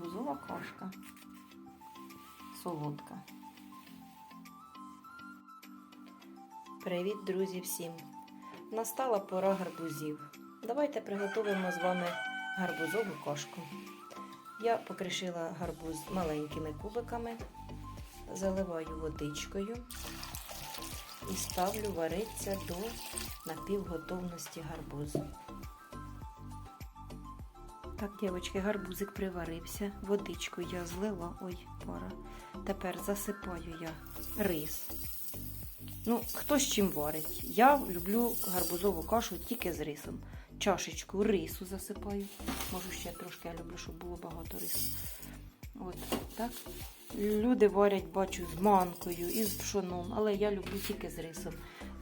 гарбузова кашка. Солодка. Привіт, друзі, всім! Настала пора гарбузів. Давайте приготуємо з вами гарбузову кашку. Я покришила гарбуз маленькими кубиками, заливаю водичкою і ставлю варитися до напівготовності гарбузу. Так, дівчатки, гарбузик приварився, водичку я злила, ой, пара. Тепер засипаю я рис. Ну, хто з чим варить? Я люблю гарбузову кашу тільки з рисом. Чашечку рису засипаю. Можу ще трошки, я люблю, щоб було багато рису. От так. Люди варять, бачу, з манкою і з пшоном, але я люблю тільки з рисом.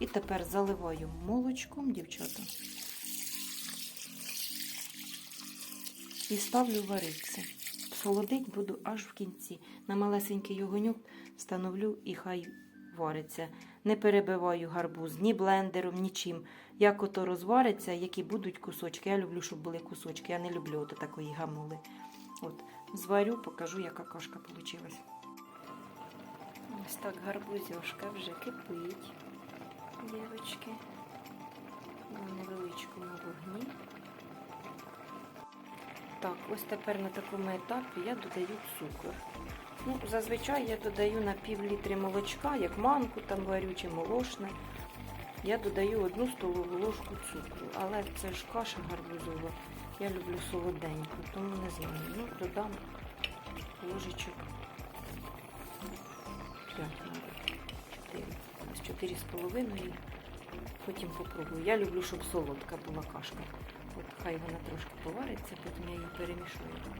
І тепер заливаю молочком, дівчата. І ставлю варитися. Солодить буду аж в кінці. На малесенький огоньок становлю і хай вариться. Не перебиваю гарбуз ні блендером, нічим. Як ото розвариться, які будуть кусочки. Я люблю, щоб були кусочки. Я не люблю от такої гамули. От, зварю, покажу, яка кашка вийшла. Ось так гарбузьошка вже кипить, Так, ось тепер на такому етапі я додаю цукор. Ну, зазвичай я додаю на пів літри молочка, як манку там варю чи молочне. Я додаю одну столову ложку цукру, але це ж каша гарбузова. Я люблю солоденьку, тому не знаю. Ну, додам ложечок 5, мабуть, 4. Ось 4 з половиною. Потім попробую. Я люблю, щоб солодка була кашка. Хай вона трошки повариться, потім я її перемішую.